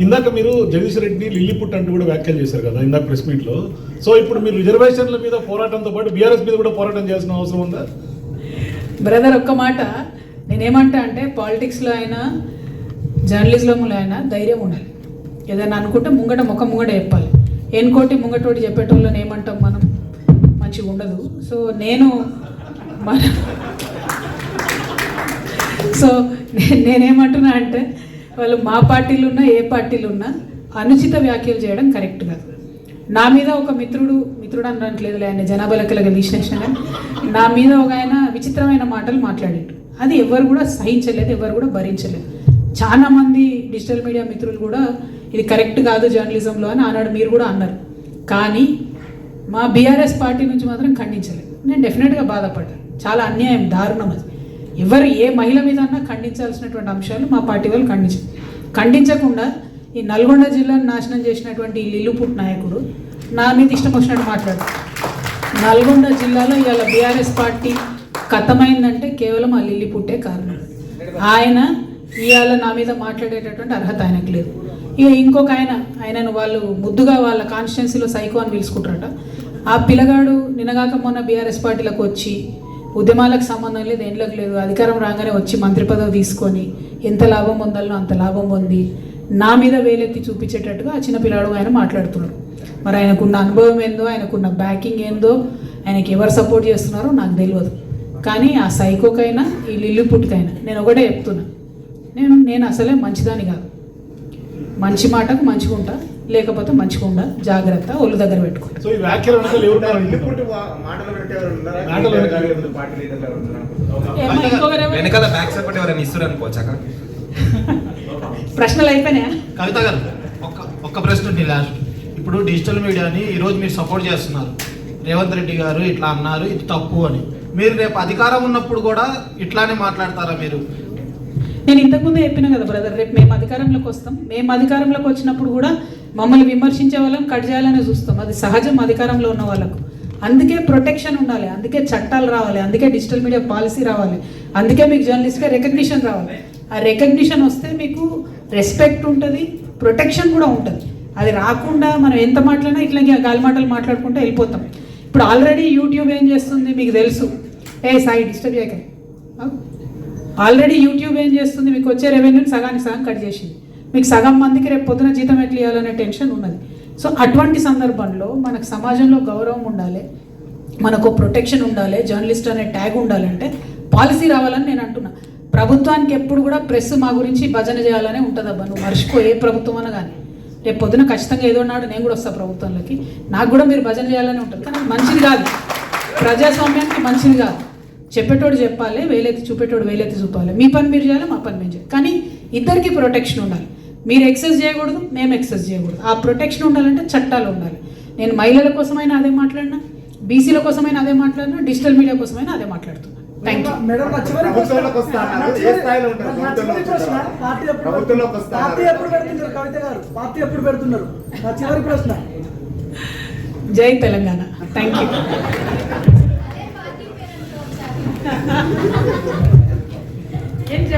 ఇందాక మీరు జగదీష్ రెడ్డిని లిల్లీపుట్ అంటూ కూడా వ్యాఖ్యలు చేశారు కదా ఇందాక ప్రెస్ మీట్లో సో ఇప్పుడు మీరు రిజర్వేషన్ల మీద పోరాటంతో పాటు బీఆర్ఎస్ మీద కూడా పోరాటం చేయాల్సిన అవసరం ఉందా? బ్రదర్ ఒక్క మాట. నేనేమంటా అంటే పాలిటిక్స్లో అయినా జర్నలిజంలో అయినా ధైర్యం ఉండాలి. ఏదైనా అనుకుంటే ముంగట ముఖం ముంగట చెప్పాలి. ఎన్కోటి ముంగటోటి చెప్పేటోళ్ళని ఏమంటాం మనం? మంచిగా ఉండదు. సో నేను మన సో నేనేమంటున్నా అంటే వాళ్ళు మా పార్టీలు ఉన్నా ఏ పార్టీలు ఉన్నా అనుచిత వ్యాఖ్యలు చేయడం కరెక్ట్ కాదు. నా మీద ఒక మిత్రుడు మిత్రుడు అనట్లేదు ఆయన జనాభా లెక్కలకు తీసేసిన నా మీద ఒక ఆయన విచిత్రమైన మాటలు మాట్లాడేట్టు అది ఎవరు కూడా సహించలేదు ఎవరు కూడా భరించలేదు. చాలా మంది డిజిటల్ మీడియా మిత్రులు కూడా ఇది కరెక్ట్ కాదు జర్నలిజంలో అని ఆనాడు మీరు కూడా అన్నారు. కానీ మా బీఆర్ఎస్ పార్టీ నుంచి మాత్రం ఖండించలేదు. నేను డెఫినెట్గా బాధపడ్డాను. చాలా అన్యాయం దారుణం అది. ఎవరు ఏ మహిళ మీద అన్నా ఖండించాల్సినటువంటి అంశాలు మా పార్టీ వాళ్ళు ఖండించ ఖండించకుండా ఈ నల్గొండ జిల్లాను నాశనం చేసినటువంటి ఈ లిల్లుపుట్ నాయకుడు నా మీద ఇష్టం వచ్చినట్టు మాట్లాడు నల్గొండ జిల్లాలో ఇవాళ బీఆర్ఎస్ పార్టీ కథమైందంటే కేవలం ఆ లిల్లిపుట్టే కారణం. ఆయన ఇవాళ నా మీద మాట్లాడేటటువంటి అర్హత ఆయనకు లేదు. ఇక ఇంకొక ఆయన ఆయనను వాళ్ళు ముద్దుగా వాళ్ళ కాన్స్టిట్యున్సీలో సైకో అని పిలుచుకుంటారట. ఆ పిల్లగాడు నినగాక మొన్న బీఆర్ఎస్ పార్టీలకు వచ్చి ఉద్యమాలకు సంబంధం లేదు ఏంట్లోకి లేదు. అధికారం రాగానే వచ్చి మంత్రి పదవి తీసుకొని ఎంత లాభం పొందాలో అంత లాభం పొంది నా మీద వేలెత్తి చూపించేటట్టుగా ఆ చిన్నపిల్లాడు ఆయన మాట్లాడుతున్నాడు. మరి ఆయనకున్న అనుభవం ఏందో ఆయనకున్న బ్యాకింగ్ ఏందో ఆయనకి ఎవరు సపోర్ట్ చేస్తున్నారో నాకు తెలియదు. కానీ ఆ సైకోకైనా ఈ లిల్లు పుట్టుకైనా నేను ఒకటే చెప్తున్నా. నేను నేను అసలే మంచిదాని కాదు. మంచి మాటకు మంచిగా ఉంటా లేకపోతే మంచిగా ఉండా జాగ్రత్త ఒళ్ళు దగ్గర పెట్టుకో. సో ఈ వ్యాఖ్యలు వెనకాల ఎవరు ఉన్నారని ఇప్పుడు వా- మాటలు పెట్టేవారు ఉన్నారా? మాటలు లీడర్ పెట్టే- గారు, పార్టీ లీడర్ గారు ఉన్నారా? ఏమ్మా, ఇంకొకరు ఎవరు? వెనకాల బ్యాక్ సపోర్ట్ ఎవరైనా ఇస్తారు అనుకోవచ్చాక ప్రశ్నలు అయిపోయినాయా? కవిత గారు ఒక్క ఒక్క ప్రశ్న ఉంది లాస్ట్. ఇప్పుడు డిజిటల్ మీడియాని ఈరోజు మీరు సపోర్ట్ చేస్తున్నారు. రేవంత్ రెడ్డి గారు ఇట్లా అన్నారు ఇది తప్పు అని. మీరు రేపు అధికారం ఉన్నప్పుడు కూడా ఇట్లానే మాట్లాడతారా మీరు? నేను ఇంతకుముందే చెప్పిన కదా బ్రదర్ రేపు మేము అధికారంలోకి వస్తాం. మేము అధికారంలోకి వచ్చినప్పుడు కూడా మమ్మల్ని విమర్శించే వాళ్ళం కట్ చేయాలని చూస్తాం. అది సహజం అధికారంలో ఉన్న వాళ్ళకు. అందుకే ప్రొటెక్షన్ ఉండాలి అందుకే చట్టాలు రావాలి అందుకే డిజిటల్ మీడియా పాలసీ రావాలి అందుకే మీకు జర్నలిస్ట్గా రికగ్నిషన్ రావాలి. ఆ రికగ్నిషన్ వస్తే మీకు రెస్పెక్ట్ ఉంటుంది ప్రొటెక్షన్ కూడా ఉంటుంది. అది రాకుండా మనం ఎంత మాట్లాడినా ఇట్లా గాలి మాటలు మాట్లాడుకుంటూ వెళ్ళిపోతాం. ఇప్పుడు ఆల్రెడీ యూట్యూబ్ ఏం చేస్తుంది మీకు తెలుసు? ఏ సాయి డిస్టర్బ్ చేయకండి ఆల్రెడీ యూట్యూబ్ ఏం చేస్తుంది? మీకు వచ్చే రెవెన్యూని సగానికి సగం కట్ చేసింది. మీకు సగం మందికి రేపు పొద్దున జీతం ఎట్లా ఇవ్వాలనే టెన్షన్ ఉన్నది. సో అటువంటి సందర్భంలో మనకు సమాజంలో గౌరవం ఉండాలి మనకు ప్రొటెక్షన్ ఉండాలి జర్నలిస్ట్ అనే ట్యాగ్ ఉండాలంటే పాలసీ రావాలని నేను అంటున్నా. ప్రభుత్వానికి ఎప్పుడు కూడా ప్రెస్ మా గురించి భజన చేయాలనే ఉంటుందబ్బా. నువ్వు మర్చిపో ఏ ప్రభుత్వం అన్నా కానీ. రేపు పొద్దున ఖచ్చితంగా ఏదో నాడు నేను కూడా వస్తా ప్రభుత్వంలోకి. నాకు కూడా మీరు భజన చేయాలని ఉంటుంది. కానీ మంచిది కాదు. ప్రజాస్వామ్యానికి మంచిది కాదు. చెప్పేటోడు చెప్పాలి వేలెత్తి చూపేటోడు వేలెత్తి చూపాలి. మీ పని మీరు చేయాలి మా పని మేము చేయాలి. కానీ ఇద్దరికి ప్రొటెక్షన్ ఉండాలి. మీరు ఎక్సెస్ చేయకూడదు మేము ఎక్సెస్ చేయకూడదు. ఆ ప్రొటెక్షన్ ఉండాలంటే చట్టాలు ఉండాలి. నేను మహిళల కోసమైనా అదే మాట్లాడినా బీసీల కోసమైనా అదే మాట్లాడినా డిజిటల్ మీడియా కోసమైనా అదే మాట్లాడుతున్నా. థ్యాంక్ యూ మేడం నా చివరి ప్రభుత్వంలోకి వస్తా ప్రశ్న- అన్నారు. నా ఏ చివరి- స్థాయిలో ఉంటారు? నా చివరి ప్రభుత్వంలోకి ప్రశ్న, వస్తారా? పార్టీ ఎప్పుడు ప్రభుత్వంలోకి పెడుతున్నారు? వస్తారా? పార్టీ ఎప్పుడు పెడుతున్నారు? కవిత గారు పార్టీ ఎప్పుడు పెడుతున్నారు? నా చివరి ప్రశ్న. జై తెలంగాణ. Thank you 行っちゃった。